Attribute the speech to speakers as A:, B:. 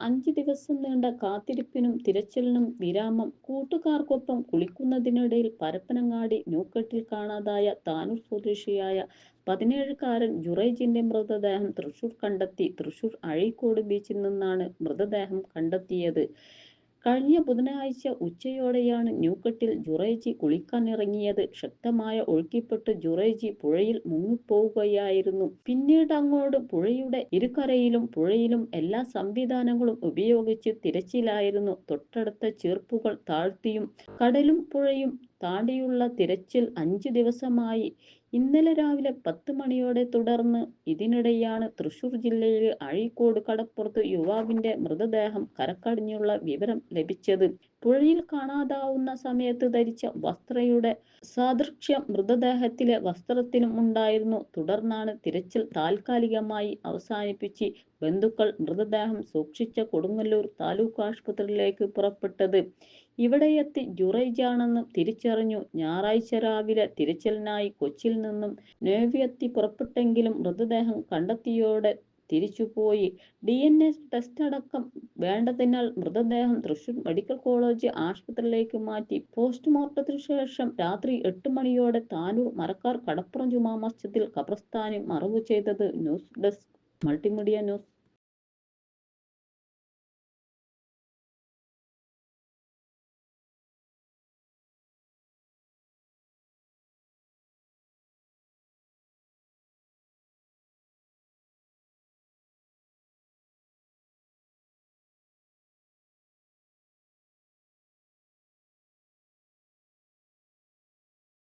A: അഞ്ച് ദിവസം നീണ്ട കാത്തിരിപ്പിനും തിരച്ചിലിനും വിരാമം കൂട്ടുകാർക്കൊപ്പം കുളിക്കുന്നതിനിടയിൽ പരപ്പനങ്ങാടി ന്യൂക്കെട്ടിൽ കാണാതായ താനൂർ സ്വദേശിയായ പതിനേഴുകാരൻ ജുറൈജിന്റെ മൃതദേഹം തൃശൂർ കണ്ടെത്തി തൃശൂർ അഴീക്കോട് ബീച്ചിൽ നിന്നാണ് മൃതദേഹം കണ്ടെത്തിയത്. കഴിഞ്ഞ ബുധനാഴ്ച ഉച്ചയോടെയാണ് ന്യൂക്കട്ടിൽ ജുറേജി കുളിക്കാനിറങ്ങിയത്. ശക്തമായ ഒഴുക്കിൽപ്പെട്ട് ജുറേജി പുഴയിൽ മുങ്ങിപ്പോവുകയായിരുന്നു. പിന്നീട് അങ്ങോട്ട് പുഴയുടെ ഇരുകരയിലും പുഴയിലും എല്ലാ സംവിധാനങ്ങളും ഉപയോഗിച്ച് തിരച്ചിലായിരുന്നു. തൊട്ടടുത്ത ചെറുപ്പുകൾ താഴ്ത്തിയും കടലും പുഴയും താണ്ടിയുള്ള തിരച്ചിൽ അഞ്ച് ദിവസമായി. ഇന്നലെ രാവിലെ പത്ത് മണിയോടെ തുടർന്ന് ഇതിനിടെയാണ് തൃശൂർ ജില്ലയിലെ അഴീക്കോട് കടപ്പുറത്ത് യുവാവിന്റെ മൃതദേഹം കരക്കടിഞ്ഞുള്ള വിവരം ലഭിച്ചത്. പുഴയിൽ കാണാതാവുന്ന സമയത്ത് ധരിച്ച വസ്ത്രയുടെ സാദൃക്ഷ്യം മൃതദേഹത്തിലെ വസ്ത്രത്തിനും ഉണ്ടായിരുന്നു. തുടർന്നാണ് തിരച്ചിൽ താൽക്കാലികമായി അവസാനിപ്പിച്ച് ബന്ധുക്കൾ മൃതദേഹം സൂക്ഷിച്ച കൊടുങ്ങല്ലൂർ താലൂക്ക് ആശുപത്രിയിലേക്ക് പുറപ്പെട്ടത്. ഇവിടെയെത്തി ജുറൈജാണെന്ന് തിരിച്ചറിഞ്ഞു. ഞായറാഴ്ച രാവിലെ തിരച്ചിലിനായി കൊച്ചിയിൽ നിന്നും നേവിയെത്തി പുറപ്പെട്ടെങ്കിലും മൃതദേഹം കണ്ടെത്തിയോടെ തിരിച്ചുപോയി. ഡി എൻ എ ടെസ്റ്റ് അടക്കം വേണ്ടതിനാൽ മൃതദേഹം തൃശൂർ മെഡിക്കൽ കോളേജ് ആശുപത്രിയിലേക്ക് മാറ്റി. പോസ്റ്റ്മോർട്ടത്തിനു ശേഷം രാത്രി എട്ട് മണിയോടെ താനൂർ മരക്കാർ കടപ്പുറം ജുമാ മസ്ജിദിൽ ഖബർസ്ഥാനിൽ മറവ് ചെയ്തത് ന്യൂസ് ഡെസ്ക് മൾട്ടിമീഡിയ ന്യൂസ്.